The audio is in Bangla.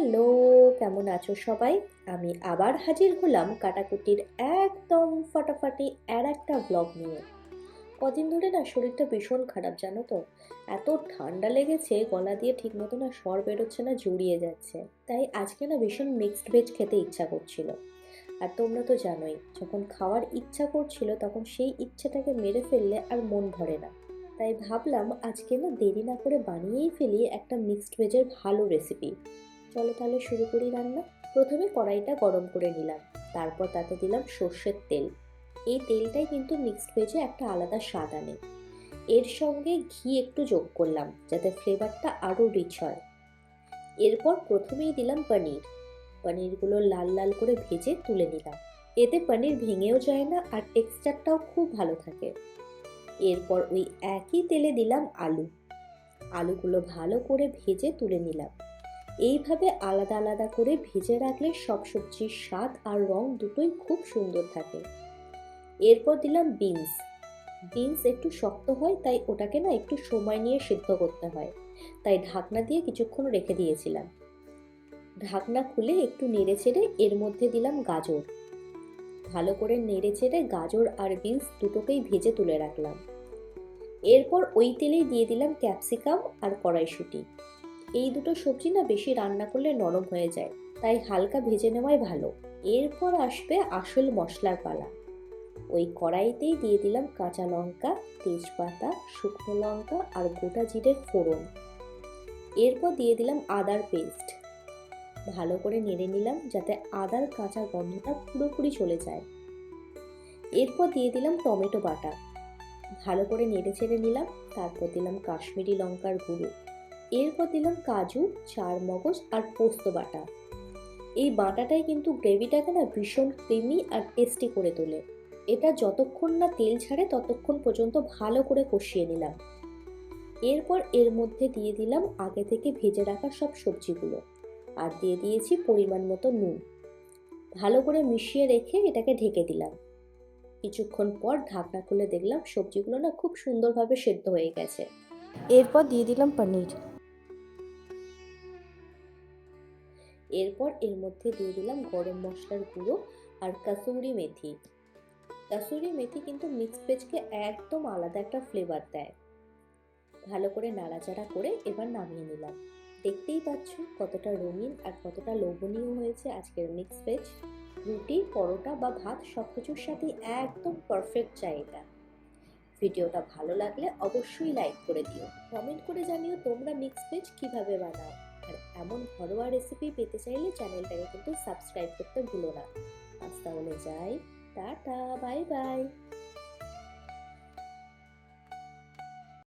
হ্যালো, কেমন আছো সবাই? আমি আবার হাজির হলাম কাটাকুটির একদম ফাটাফাটি আর একটা ব্লগ নিয়ে। কদিন ধরে না শরীরটা ভীষণ খারাপ, জানো তো? এত ঠান্ডা লেগেছে, গলা দিয়ে ঠিক মতো না স্বর বেরোচ্ছে না, জড়িয়ে যাচ্ছে। তাই আজকে না ভীষণ মিক্সড ভেজ খেতে ইচ্ছা করছিল। আর তোমরা তো জানোই, যখন খাওয়ার ইচ্ছা করছিল, তখন সেই ইচ্ছাটাকে মেরে ফেললে আর মন ভরে না। তাই ভাবলাম আজকে না দেরি না করে বানিয়েই ফেলি একটা মিক্সড ভেজের ভালো রেসিপি চলো তাহলে শুরু করি রান্না। প্রথমে কড়াইটা গরম করে নিলাম, তারপর তাতে দিলাম সর্ষের তেল। এই তেলটাই কিন্তু মিক্সড ভেজে একটা আলাদা স্বাদ আনে। এর সঙ্গে ঘি একটু যোগ করলাম, যাতে ফ্লেভারটা আরও রিচ হয়। এরপর প্রথমেই দিলাম পনির পনিরগুলো লাল লাল করে ভেজে তুলে নিলাম। এতে পনির ভেঙেও যায় না আর টেক্সচারটাও খুব ভালো থাকে। এরপর ওই একই তেলে দিলাম আলু। আলুগুলো ভালো করে ভেজে তুলে নিলাম। এইভাবে আলাদা আলাদা করে ভেজে রাখলে সব সবজির স্বাদ আর রং দুটোই খুব সুন্দর থাকে। এরপর দিলাম বিনস। বিনস একটু শক্ত হয়, তাই ওটাকে না একটু সময় নিয়ে সিদ্ধ করতে হয়। তাই ঢাকনা দিয়ে কিছুক্ষণ রেখে দিয়েছিলাম। ঢাকনা খুলে একটু নেড়ে ছেড়ে এর মধ্যে দিলাম গাজর। ভালো করে নেড়ে ছেড়ে গাজর আর বিনস দুটোকেই ভেজে তুলে রাখলাম। এরপর ওই তেলেই দিয়ে দিলাম ক্যাপসিকাম আর কড়াইশুঁটি। এই দুটো সবজি না বেশি রান্না করলে নরম হয়ে যায়, তাই হালকা ভেজে নেওয়াই ভালো। এরপর আসবে আসল মশলার পালা। ওই কড়াইতেই দিয়ে দিলাম কাঁচা লঙ্কা, তেজপাতা, শুকনো লঙ্কা আর গোটা জিরের ফোড়ন। এরপর দিয়ে দিলাম আদার পেস্ট। ভালো করে নেড়ে নিলাম যাতে আদার কাঁচা গন্ধটা পুরোপুরি চলে যায়। এরপর দিয়ে দিলাম টমেটো বাটা। ভালো করে নেড়ে ছেড়ে নিলাম, তারপর দিলাম কাশ্মীরি লঙ্কার গুঁড়ো। এরপর দিলাম কাজু চার মগজ আর পোস্ত বাটা। এই বাটাটাই কিন্তু গ্রেভিটাকে না ভীষণ ক্রিমি আর টেস্টি করে তোলে। এটা যতক্ষণ না তেল ছাড়ে ততক্ষণ পর্যন্ত ভালো করে কষিয়ে নিলাম। এরপর এর মধ্যে দিয়ে দিলাম আগে থেকে ভেজে রাখা সব সবজিগুলো আর দিয়ে দিয়েছি পরিমাণ মতো নুন। ভালো করে মিশিয়ে রেখে এটাকে ঢেকে দিলাম। কিছুক্ষণ পর ঢাকনা খুলে দেখলাম সবজিগুলো না খুব সুন্দরভাবে সেদ্ধ হয়ে গেছে। এরপর দিয়ে দিলাম পনির। এরপর এর মধ্যে দিয়ে দিলাম গরম মশলার গুঁড়ো আর কাসুরি মেথি। কাসুরি মেথি কিন্তু মিক্স ভেজকে একদম আলাদা একটা ফ্লেভার দেয়। ভালো করে নাড়াচাড়া করে এবার নামিয়ে নিলাম। দেখতেই পাচ্ছ কতটা রঙিন আর কতটা লোভনীয় হয়েছে আজকের মিক্স ভেজ রুটি, পরোটা বা ভাত সব কিছুর সাথেই একদম পারফেক্ট এটা ভিডিওটা ভালো লাগলে অবশ্যই লাইক করে দিও। কমেন্ট করে জানিও তোমরা মিক্স ভেজ কীভাবে বানাও। এমন ঘরোয়া রেসিপি পেতে চাইলে চ্যানেলটাকে কিন্তু সাবস্ক্রাইব করতে ভুলো না। আজ তাহলে যাই, টাটা বাই বাই